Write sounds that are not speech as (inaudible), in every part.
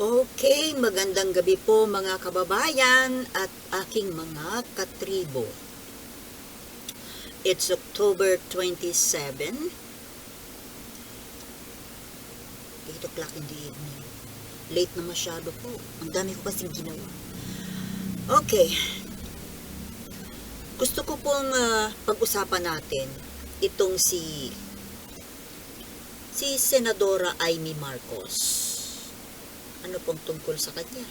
Okay, magandang gabi po mga kababayan at aking mga katribo. It's October 27. 8 o'clock in the evening. Late na masyado po. Ang dami ko kasing ginawa. Okay. Gusto ko pong ah, pag-usapan natin itong si si Senadora Amy Marcos ano pong tungkol sa kanya.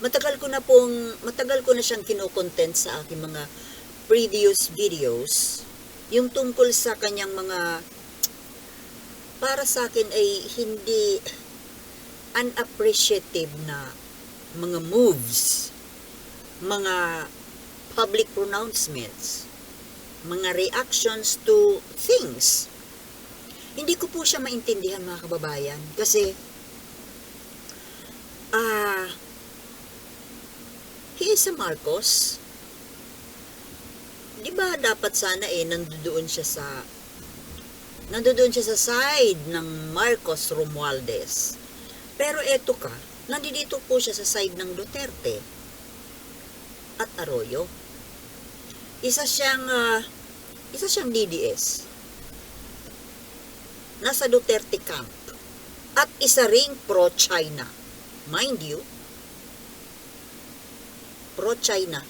Matagal ko na pong, matagal ko na siyang kinokontent sa aking mga previous videos, yung tungkol sa kanyang mga, para sa akin ay hindi unappreciative na mga moves, mga public pronouncements, mga reactions to things. Hindi ko po siya maintindihan mga kababayan kasi Ah, he is a Marcos. Di ba dapat sana eh, nandoon siya sa, nandoon siya sa side ng Marcos Romualdez. Pero eto ka, nandito po siya sa side ng Duterte at Arroyo. Isa siyang, ah, isa siyang DDS. Nasa Duterte camp. At isa ring pro-China. Mind you, pro-China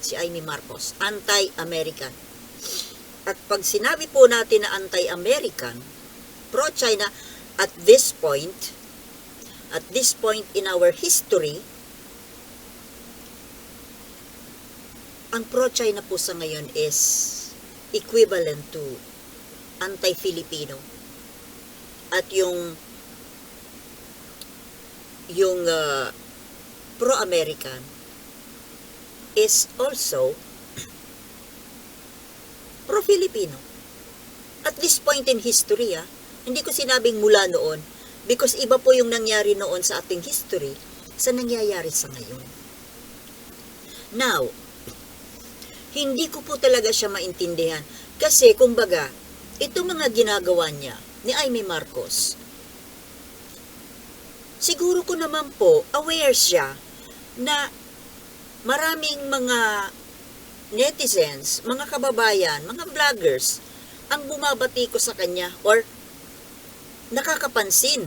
si Amy Marcos, anti-American. At pag sinabi po natin na anti-American, pro-China, at this point, at this point in our history, ang pro-China po sa ngayon is equivalent to anti-Filipino. At yung yung uh, pro-American is also (clears throat) pro-Filipino. At this point in history, ah, hindi ko sinabing mula noon because iba po yung nangyari noon sa ating history sa nangyayari sa ngayon. Now, hindi ko po talaga siya maintindihan kasi kumbaga, itong mga ginagawa niya ni Amy Marcos, siguro ko naman po, aware siya na maraming mga netizens, mga kababayan, mga vloggers, ang bumabati ko sa kanya or nakakapansin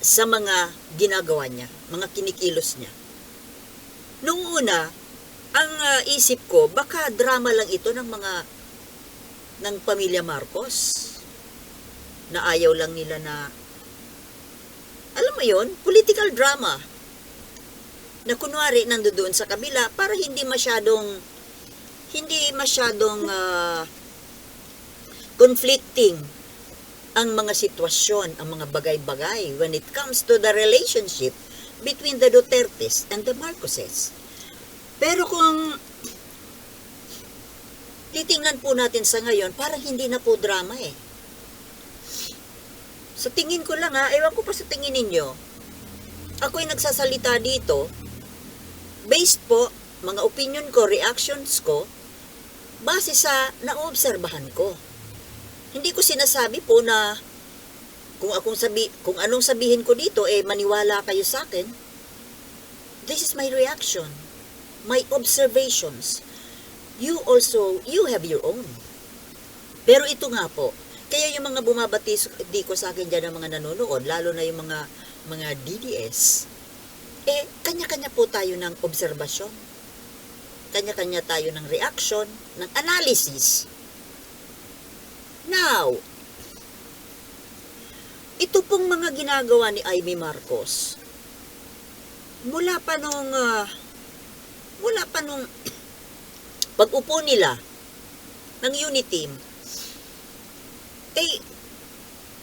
sa mga ginagawa niya, mga kinikilos niya. Nung una, ang uh, isip ko, baka drama lang ito ng mga ng pamilya Marcos na ayaw lang nila na alam mo yon political drama na kunwari nandoon sa kabila para hindi masyadong hindi masyadong uh, conflicting ang mga sitwasyon, ang mga bagay-bagay when it comes to the relationship between the Dutertes and the Marcoses. Pero kung titingnan po natin sa ngayon, parang hindi na po drama eh. Sa tingin ko lang ha, ewan ko pa sa tingin ninyo, ako'y nagsasalita dito, based po, mga opinion ko, reactions ko, base sa naobserbahan ko. Hindi ko sinasabi po na kung akong sabi, kung anong sabihin ko dito eh maniwala kayo sa akin. This is my reaction, my observations. You also, you have your own. Pero ito nga po, kaya yung mga bumabati di ko sa akin dyan ng mga nanonood, lalo na yung mga mga DDS, eh, kanya-kanya po tayo ng obserbasyon. Kanya-kanya tayo ng reaction, ng analysis. Now, ito pong mga ginagawa ni Amy Marcos, mula pa nung, uh, mula pa nung (clears throat) pag-upo nila ng unit team, eh,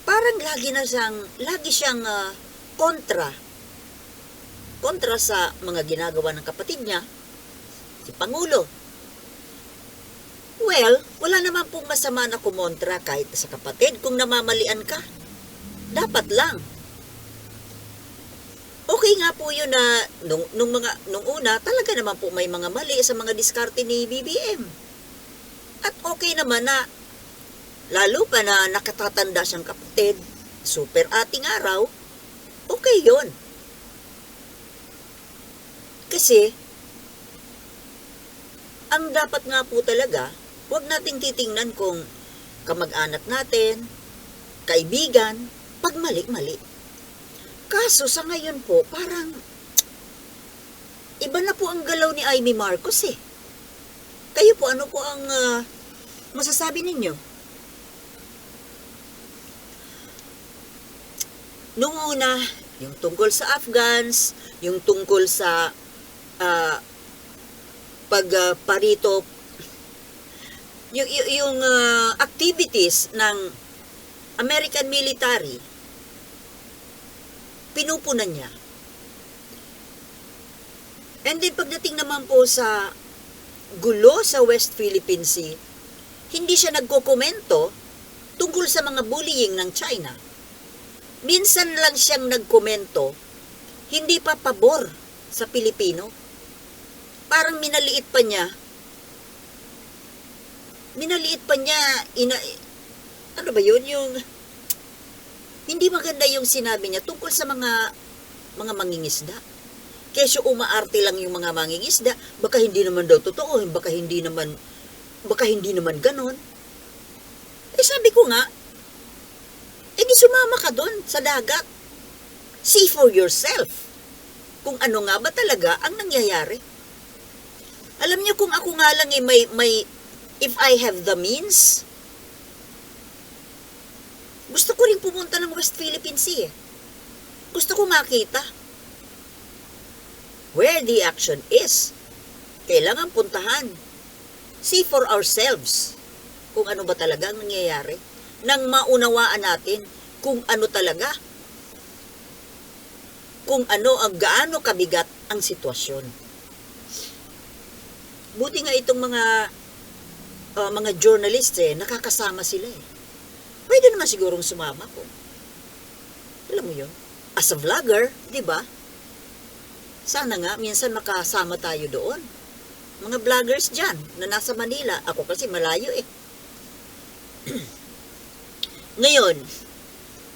parang lagi na siyang, lagi siyang uh, kontra. Kontra sa mga ginagawa ng kapatid niya, si Pangulo. Well, wala naman pong masama na kumontra kahit sa kapatid kung namamalian ka. Dapat lang. Okay nga po yun na nung, nung, mga, nung una, talaga naman po may mga mali sa mga diskarte ni BBM. At okay naman na, lalo pa na nakatatanda siyang kapatid, super ating araw, okay yon. Kasi, ang dapat nga po talaga, huwag nating titingnan kung kamag-anak natin, kaibigan, pag mali-mali. Kaso sa ngayon po, parang iba na po ang galaw ni Amy Marcos eh. Kayo po, ano po ang ah, masasabi ninyo? Nung una, yung tungkol sa Afghans, yung tungkol sa ah, pag ah, parito, yung, yung, ah, activities ng American military, pinupunan niya. And then pagdating naman po sa gulo sa West Philippine Sea, hindi siya nagkokomento tungkol sa mga bullying ng China. Minsan lang siyang nagkomento, hindi pa pabor sa Pilipino. Parang minaliit pa niya. Minaliit pa niya, ina, ano ba yun, yung, hindi maganda yung sinabi niya tungkol sa mga, mga mangingisda. Kesyo umaarte lang yung mga mangingisda, baka hindi naman daw totoo, baka hindi naman, baka hindi naman ganon. Eh sabi ko nga, sumama ka doon sa dagat. See for yourself kung ano nga ba talaga ang nangyayari. Alam niyo kung ako nga lang eh may, may, if I have the means, gusto ko rin pumunta ng West Philippine Sea eh. Gusto ko makita where the action is. Kailangan puntahan. See for ourselves kung ano ba talaga ang nangyayari nang maunawaan natin kung ano talaga kung ano ang gaano kabigat ang sitwasyon. Buti nga itong mga uh, mga journalists eh, nakakasama sila eh. Pwede naman sigurong sumama ko. Alam mo yun? As a vlogger, di ba? Sana nga, minsan makasama tayo doon. Mga vloggers dyan, na nasa Manila. Ako kasi malayo eh. (clears throat) Ngayon,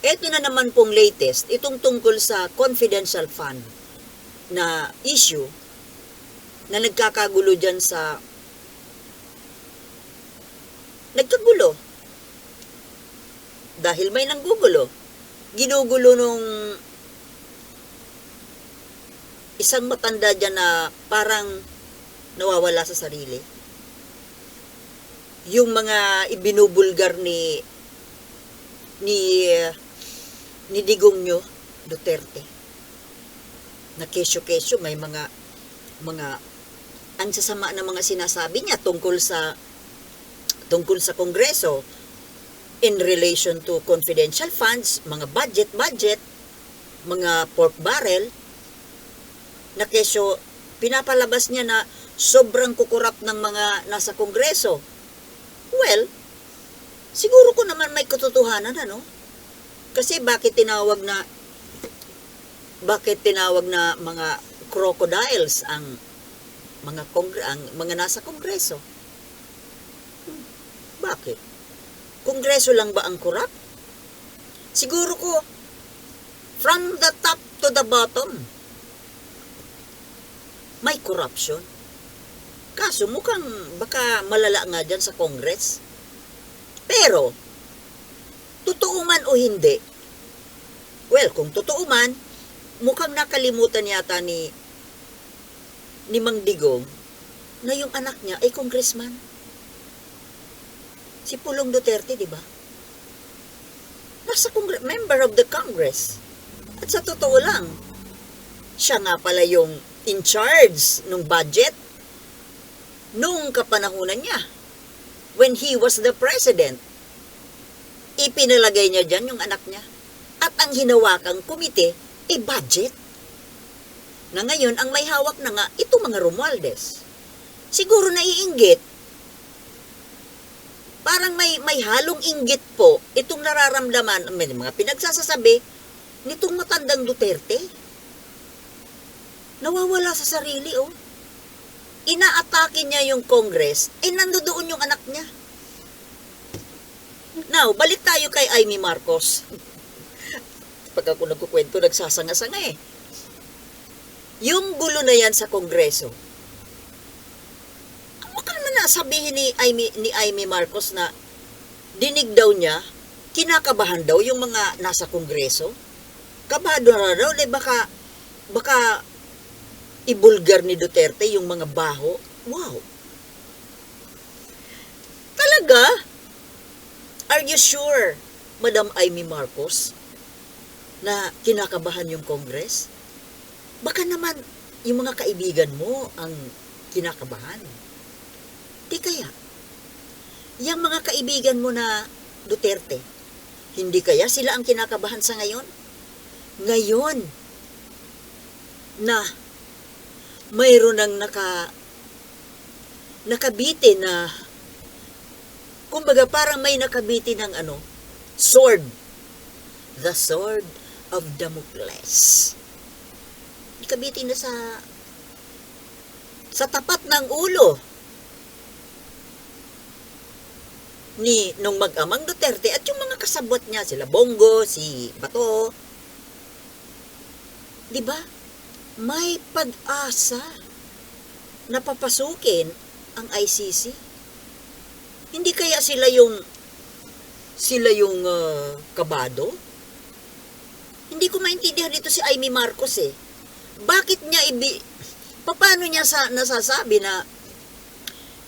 eto na naman pong latest, itong tungkol sa confidential fund na issue na nagkakagulo dyan sa nagkagulo. Dahil may nanggugulo. Ginugulo nung isang matanda dyan na parang nawawala sa sarili. Yung mga ibinubulgar ni ni ni Digong nyo Duterte na kesyo-kesyo may mga mga ang sasama na mga sinasabi niya tungkol sa tungkol sa kongreso in relation to confidential funds, mga budget, budget, mga pork barrel, na kesyo pinapalabas niya na sobrang kukurap ng mga nasa kongreso. Well, siguro ko naman may katotohanan, ano? Kasi bakit tinawag na bakit tinawag na mga crocodiles ang mga kongre ang mga nasa kongreso? Hmm, Bakit? Kongreso lang ba ang kurap? Siguro ko from the top to the bottom may corruption. Kaso mukhang baka malala nga dyan sa Congress. Pero, totoo man o hindi, well, kung totoo man, mukhang nakalimutan yata ni ni Mang Digong na yung anak niya ay congressman. Si Pulong Duterte, di ba? Nasa congre- member of the Congress. At sa totoo lang, siya nga pala yung in charge ng budget nung kapanahunan niya. When he was the president, ipinalagay niya dyan yung anak niya. At ang hinawakang komite, eh budget. Na ngayon, ang may hawak na nga, ito mga Romualdez. Siguro naiinggit, parang may, may halong inggit po itong nararamdaman, may mga pinagsasasabi, nitong matandang Duterte. Nawawala sa sarili, oh. Inaatake niya yung Congress, eh nandoon yung anak niya. Now, balik tayo kay Amy Marcos. Pag ako nagkukwento, nagsasanga-sanga eh. Yung gulo na yan sa Kongreso, ano ka naman na sabihin ni Amy, ni Amy Marcos na dinig daw niya, kinakabahan daw yung mga nasa Kongreso? Kabado na daw, eh baka, baka ibulgar ni Duterte yung mga baho. Wow! Talaga? Are you sure, Madam Amy Marcos, na kinakabahan yung Congress? Baka naman yung mga kaibigan mo ang kinakabahan. Di kaya, yung mga kaibigan mo na Duterte, hindi kaya sila ang kinakabahan sa ngayon? Ngayon, na mayroon ng naka nakabiti na kumbaga parang may nakabiti ng ano sword the sword of Damocles nakabiti na sa sa tapat ng ulo ni nung mag-amang Duterte at yung mga kasabot niya sila Bongo, si Bato di ba may pag-asa na papasukin ang ICC. Hindi kaya sila yung sila yung ah, kabado? Hindi ko maintindihan dito si Amy Marcos eh. Bakit niya ibi paano niya sa nasasabi na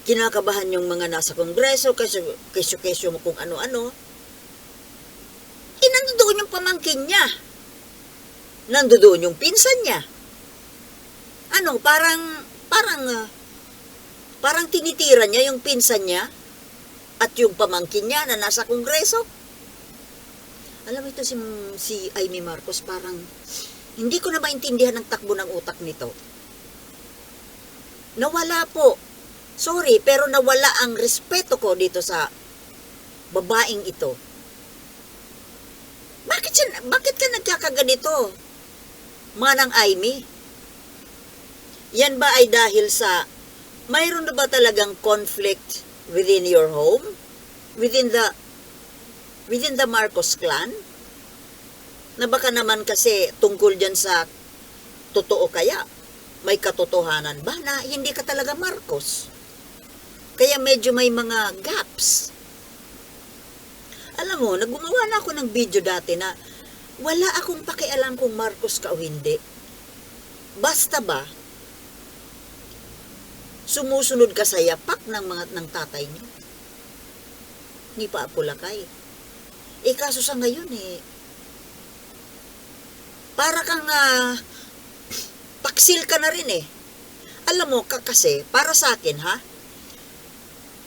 kinakabahan yung mga nasa kongreso, kesyo, kesyo, kesyo mo kung ano-ano. Eh, nandoon yung pamangkin niya. Nandoon yung pinsan niya ano, parang, parang, ah, parang tinitira niya yung pinsan niya at yung pamangkin niya na nasa kongreso. Alam mo ito si, si Amy Marcos, parang, hindi ko na maintindihan ang takbo ng utak nito. Nawala po. Sorry, pero nawala ang respeto ko dito sa babaeng ito. Bakit, siya, bakit ka nagkakaganito? Manang Amy? Yan ba ay dahil sa mayroon na ba talagang conflict within your home? Within the within the Marcos clan? Na baka naman kasi tungkol dyan sa totoo kaya? May katotohanan ba na hindi ka talaga Marcos? Kaya medyo may mga gaps. Alam mo, naggumawa na ako ng video dati na wala akong pakialam kung Marcos ka o hindi. Basta ba, sumusunod ka sa yapak ng mga ng tatay niyo. Ni pa Apulakay. Eh kaso sa ngayon eh, para kang uh, paksil ka na rin eh. Alam mo, ka kasi, para sa akin ha,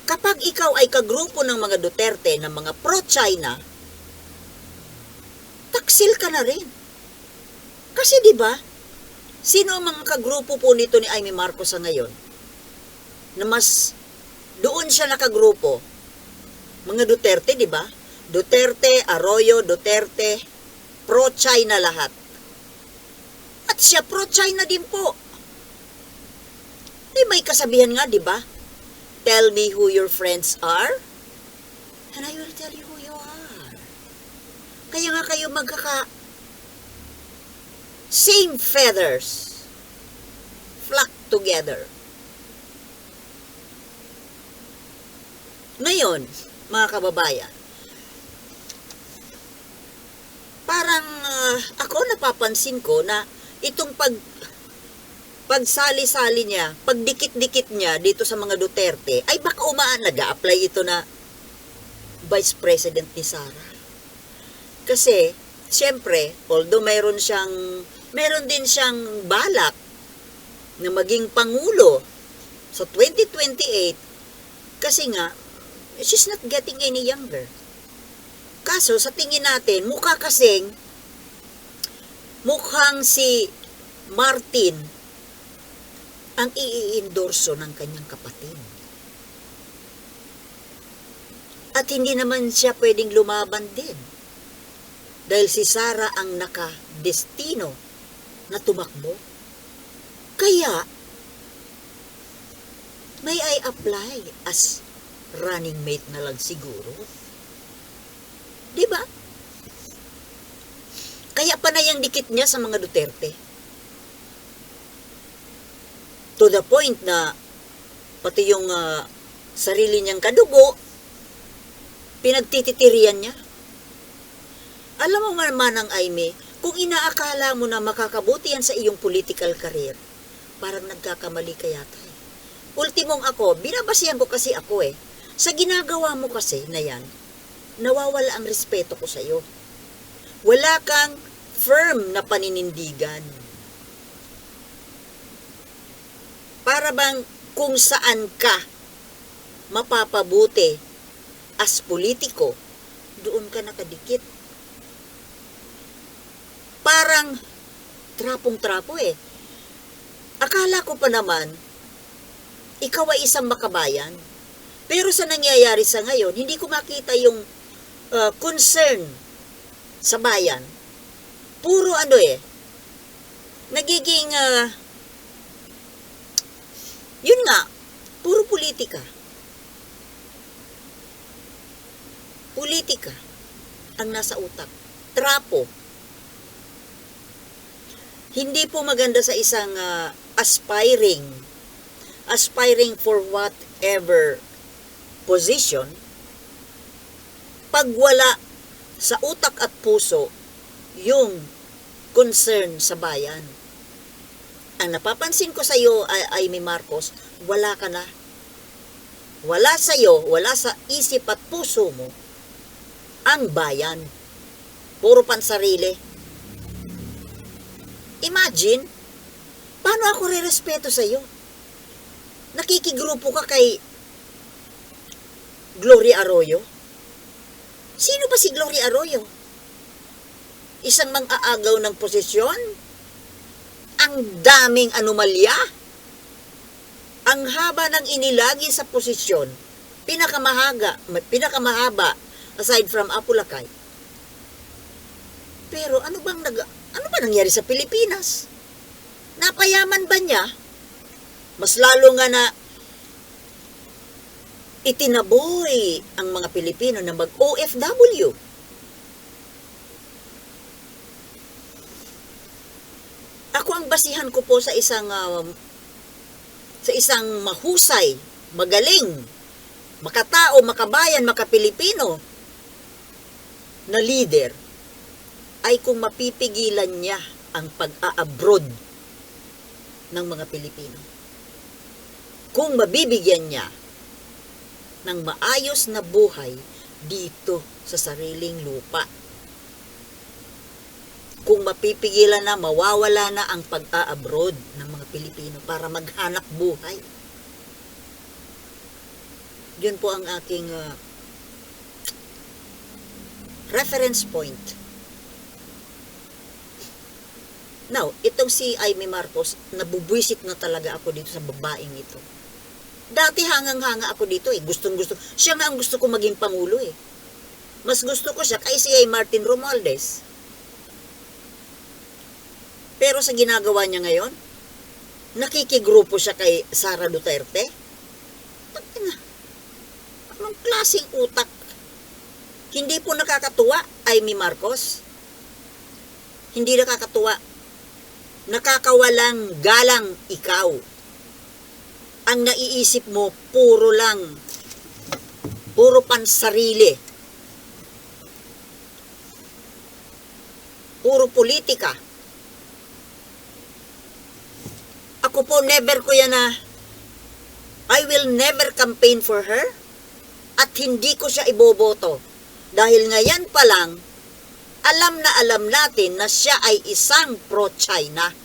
kapag ikaw ay kagrupo ng mga Duterte, ng mga pro-China, taksil ka na rin. Kasi 'di ba? Sino ang mga kagrupo po nito ni Amy Marcos sa ngayon? na mas doon siya nakagrupo. Mga Duterte, di ba? Duterte, Arroyo, Duterte, pro-China lahat. At siya pro-China din po. Di may kasabihan nga, di ba? Tell me who your friends are, and I will tell you who you are. Kaya nga kayo magkaka same feathers flock together. Ngayon, mga kababayan, parang uh, ako napapansin ko na itong pag pagsali-sali niya, pagdikit-dikit niya dito sa mga Duterte, ay baka umaan nag-a-apply ito na Vice President ni Sara. Kasi, siyempre, although mayroon siyang, mayroon din siyang balak na maging Pangulo sa 2028, kasi nga, she's not getting any younger. Kaso, sa tingin natin, mukha kasing, mukhang si Martin ang i-endorso ng kanyang kapatid. At hindi naman siya pwedeng lumaban din. Dahil si Sara ang naka-destino na tumakbo. Kaya, may I apply as running mate na lang siguro. 'Di ba? Kaya panay ang dikit niya sa mga Duterte. To the point na pati yung ah, sarili niyang kadugo, pinagtititirian niya. Alam mo man ang Aime, kung inaakala mo na makakabuti yan sa iyong political career, parang nagkakamali ka yata. eh. Ultimong ako, binabasihan ko kasi ako eh. Sa ginagawa mo kasi na yan, nawawala ang respeto ko sa iyo. Wala kang firm na paninindigan. Para bang kung saan ka mapapabuti as politiko, doon ka nakadikit. Parang trapong-trapo eh. Akala ko pa naman, ikaw ay isang makabayan. Pero sa nangyayari sa ngayon, hindi ko makita yung uh, concern sa bayan. Puro ano eh, nagiging, uh, yun nga, puro politika. Politika ang nasa utak. Trapo. Hindi po maganda sa isang ah, aspiring, aspiring for whatever position, pag wala sa utak at puso yung concern sa bayan. Ang napapansin ko sa iyo, ay, Amy Marcos, wala ka na. Wala sa iyo, wala sa isip at puso mo ang bayan. Puro pansarili. Imagine, paano ako re-respeto sa iyo? Nakikigrupo ka kay Gloria Arroyo? Sino ba si Gloria Arroyo? Isang mang-aagaw ng posisyon? Ang daming anomalya? Ang haba ng inilagi sa posisyon, pinakamahaga, pinakamahaba aside from Apulacay. Pero ano bang nag ano ba nangyari sa Pilipinas? Napayaman ba niya? Mas lalo nga na itinaboy ang mga Pilipino na mag-OFW. Ako ang basihan ko po sa isang um, sa isang mahusay, magaling, makatao, makabayan, makapilipino na leader ay kung mapipigilan niya ang pag-a-abroad ng mga Pilipino. Kung mabibigyan niya ng maayos na buhay dito sa sariling lupa. Kung mapipigilan na, mawawala na ang pag-a-abroad ng mga Pilipino para maghanap buhay. Yun po ang aking uh, reference point. Now, itong si Aimee Marcos, nabubwisit na talaga ako dito sa babaeng ito. Dati hangang-hanga ako dito eh. Gustong gusto. Siya nga ang gusto ko maging pangulo eh. Mas gusto ko siya kaysa si Martin Romualdez. Pero sa ginagawa niya ngayon, nakikigrupo siya kay Sara Duterte. Tangina. Anong klaseng utak? Hindi po nakakatuwa, Amy Marcos. Hindi nakakatuwa. Nakakawalang galang ikaw ang naiisip mo puro lang. Puro pansarili. Puro politika. Ako po never ko yan na I will never campaign for her at hindi ko siya iboboto. Dahil ngayon pa lang alam na alam natin na siya ay isang pro-China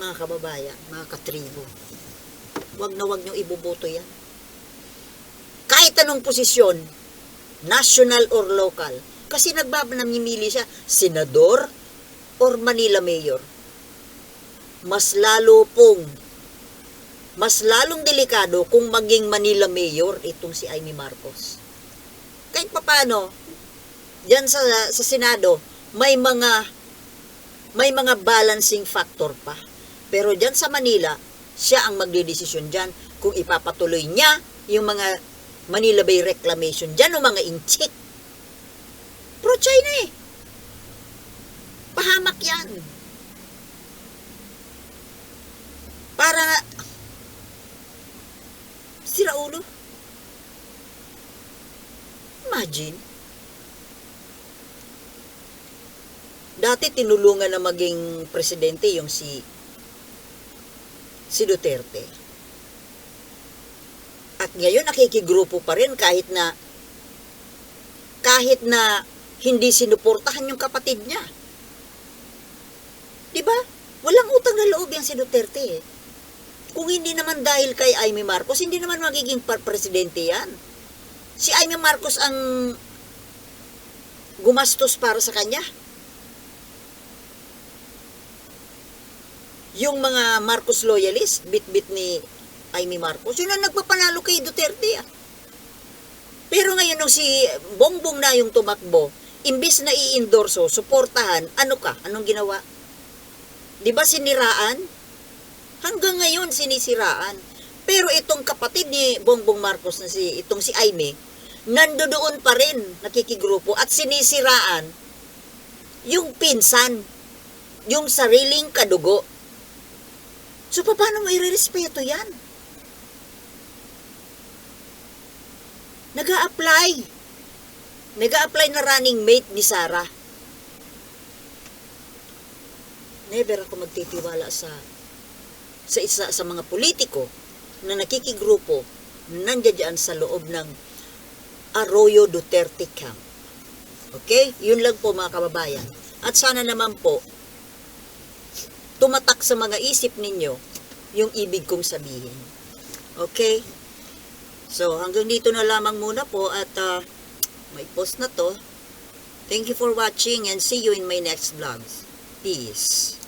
mga kababayan, mga katribo. Huwag na huwag niyong iboboto yan. Kahit anong posisyon, national or local. Kasi nagbabamimili siya, senador or Manila mayor. Mas lalo pong, mas lalong delikado kung maging Manila mayor itong si Amy Marcos. Kahit papano, diyan sa, sa Senado, may mga may mga balancing factor pa. Pero dyan sa Manila, siya ang magdidesisyon dyan kung ipapatuloy niya yung mga Manila Bay reclamation dyan o mga inchik. Pro-China eh. yan. Para sira ulo. Imagine. Dati tinulungan na maging presidente yung si si Duterte. At ngayon nakikigrupo pa rin kahit na kahit na hindi sinuportahan yung kapatid niya. 'Di ba? Walang utang na loob yung si Duterte. eh. Kung hindi naman dahil kay Amy Marcos, hindi naman magiging presidente yan. Si Amy Marcos ang gumastos para sa kanya. Yung mga Marcos loyalist, bit-bit ni Amy Marcos, yun ang nagpapanalo kay Duterte. Ah. Pero ngayon nung si Bongbong na yung tumakbo, imbis na i-endorso, suportahan, ano ka? Anong ginawa? Di ba siniraan? Hanggang ngayon sinisiraan. Pero itong kapatid ni Bongbong Marcos na si itong si Aimee, nandoon pa rin nakikigrupo at sinisiraan yung pinsan, yung sariling kadugo. So paano mo irerespeto yan? nag apply nag apply na running mate ni Sarah. Never ako magtitiwala sa sa isa sa mga politiko na nakikigrupo na nandiyan sa loob ng Arroyo Duterte Camp. Okay? Yun lang po mga kababayan. At sana naman po, tumatak sa mga isip ninyo yung ibig kong sabihin. Okay? So, hanggang dito na lamang muna po at ah, may post na to. Thank you for watching and see you in my next vlogs. Peace.